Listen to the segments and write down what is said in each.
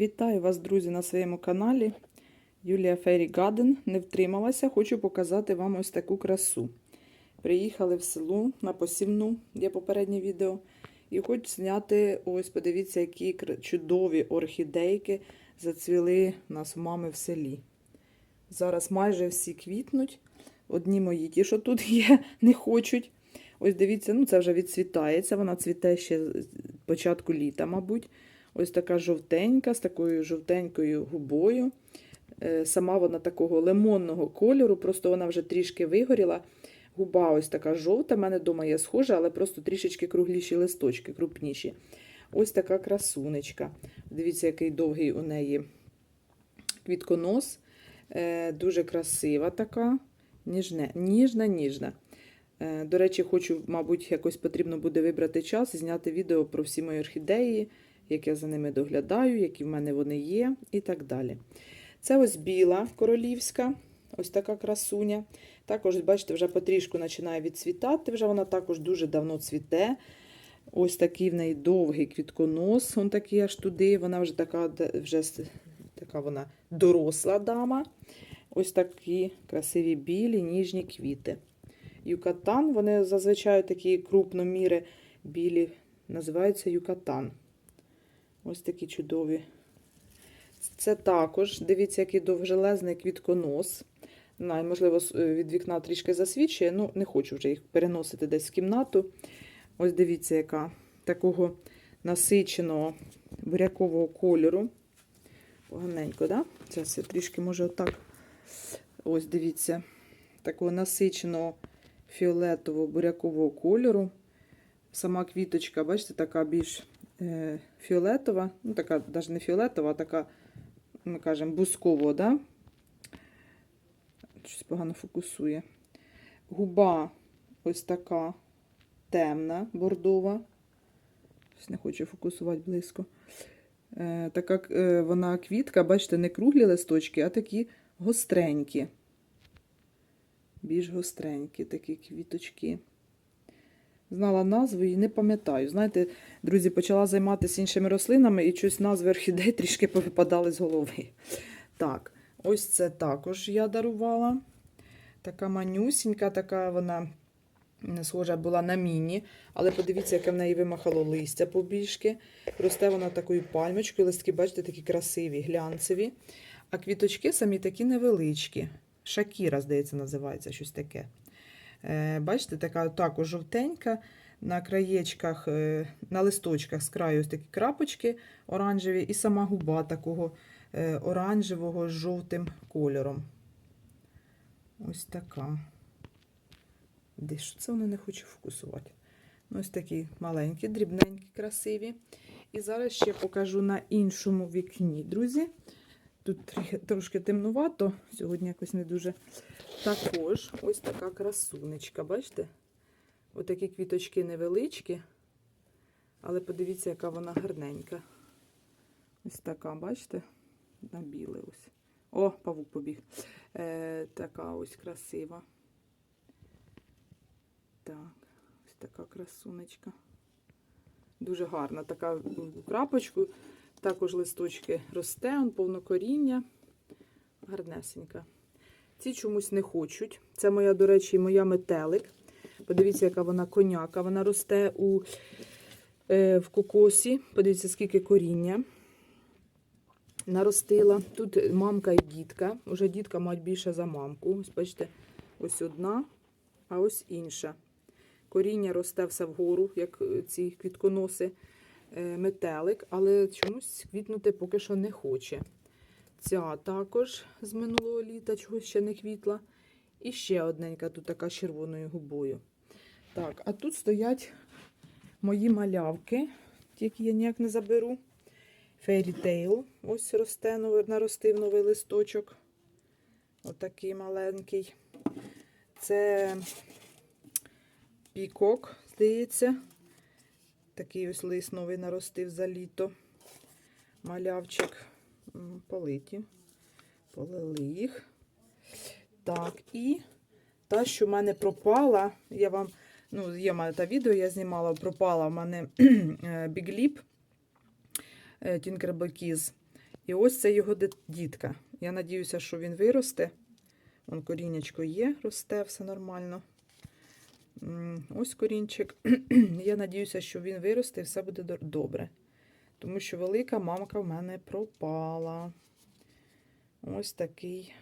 Вітаю вас, друзі, на своєму каналі. Юлія Фері Гаден не втрималася. Хочу показати вам ось таку красу. Приїхали в село на посівну, є попереднє відео. І хочу зняти, ось подивіться, які чудові орхідейки зацвіли нас у мами в селі. Зараз майже всі квітнуть. Одні мої, ті, що тут є, не хочуть. Ось дивіться, ну це вже відцвітається. Вона цвіте ще початку літа, мабуть. Ось така жовтенька, з такою жовтенькою губою. Е, Сама вона такого лимонного кольору, просто вона вже трішки вигоріла. Губа ось така жовта, в мене вдома є схожа, але просто трішечки кругліші листочки, крупніші. Ось така красунечка. Дивіться, який довгий у неї квітконос. Е, Дуже красива така, ніжне, ніжна, ніжна. Е, До речі, хочу, мабуть, якось потрібно буде вибрати час і зняти відео про всі мої орхідеї, як я за ними доглядаю, які в мене вони є, і так далі. Це ось біла королівська, ось така красуня. Також, бачите, вже потрішку починає відцвітати, вже вона також дуже давно цвіте. Ось такий в неї довгий квітконос, он такий аж туди. Вона вже така, вже така вона доросла дама. Ось такі красиві білі, ніжні квіти. Юкатан, вони зазвичай такі крупноміри білі, називаються юкатан. Ось такі чудові. Це також, дивіться, який довжелезний квітконос. Можливо, е, від вікна трішки засвічує, ну не хочу вже їх переносити десь в кімнату. Ось дивіться, яка такого насиченого бурякового кольору. Поганенько, да? Це все трішки може отак. Ось дивіться, такого насиченого фіолетового бурякового кольору. Сама квіточка, бачите, така більш фіолетова, ну така навіть не фіолетова, а така, ми кажемо, бусково, да? Щось погано фокусує. Губа ось така темна, бордова. Щось не хочу фокусувати близько. Е, така е, вона квітка, бачите, не круглі листочки, а такі гостренькі. Більш гостренькі такі квіточки. Знала назву і не пам'ятаю. Знаєте, друзі, почала займатися іншими рослинами і щось назви орхідей трішки повипадали з голови. Так, ось це також я дарувала. Така манюсінька, така вона схожа була на міні, але подивіться, яке в неї вимахало листя побільшки. Росте вона такою пальмочкою, листки, бачите, такі красиві, глянцеві. А квіточки самі такі невеличкі. Шакіра, здається, називається щось таке. Е, Бачите, така також жовтенька. На краєчках, е, на листочках з краю ось такі крапочки оранжеві, і сама губа такого е, оранжевого з жовтим кольором. Ось така. Де що це воно не хоче фокусувати? Ну, Ось такі маленькі, дрібненькі, красиві. І зараз ще покажу на іншому вікні, друзі. Тут трошки темнувато, сьогодні якось не дуже. Також ось така красунечка, бачите? Ось такі квіточки невеличкі, але подивіться, яка вона гарненька. Ось така, бачите? На біле ось. О, павук побіг. Е, така ось красива. Так, ось така красунечка. Дуже гарна, така в крапочку. Також листочки росте, он повнокоріння. Гарнесенька. Ці чомусь не хочуть. Це моя, до речі, моя метелик. Подивіться, яка вона коняка. Вона росте у, е, в кокосі. Подивіться, скільки коріння наростила. Тут мамка і дітка. Уже дітка мають більше за мамку. Ось бачите, ось одна, а ось інша. Коріння росте все вгору, як е, ці квітконоси, метелик, але чомусь квітнути поки що не хоче. Ця також з минулого літа чогось ще не квітла. І ще одненька тут така з червоною губою. Так, а тут стоять мої малявки, які я ніяк не заберу. Fairy Tail. Ось росте, наростив новий листочок. Отакий маленький. Це пікок, здається. Такий ось лист новий наростив за літо. Малявчик. Политі. Полили їх. Так, і та, що в мене пропала, я вам, ну, є в мене та відео, я знімала, пропала в мене Big Lip е, І ось це його дітка. Я надіюся, що він виросте. Вон корінечко є, росте, все нормально. Ось корінчик. Я надіюся, що він виросте і все буде добре. Тому що велика мамка в мене пропала. Ось такий,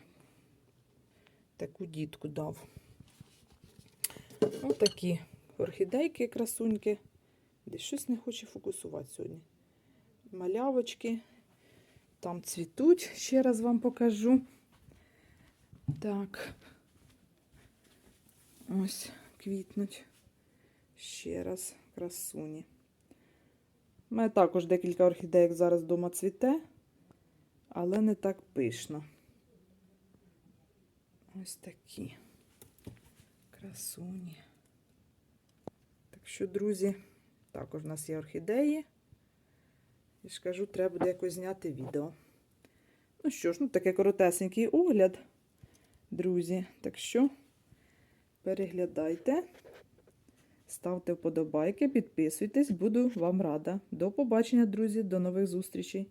таку дітку дав. Ось такі орхідейки, красуньки. Десь щось не хоче фокусувати сьогодні. Малявочки. Там цвітуть, ще раз вам покажу. Так. Ось квітнуть. Ще раз красуні. У мене також декілька орхідеїк зараз вдома цвіте, але не так пишно. Ось такі красуні. Так що, друзі, також в нас є орхідеї. І ж кажу, треба буде якось зняти відео. Ну що ж, ну таке коротесенький огляд, друзі. Так що переглядайте, ставте вподобайки, підписуйтесь, буду вам рада. До побачення, друзі, до нових зустрічей!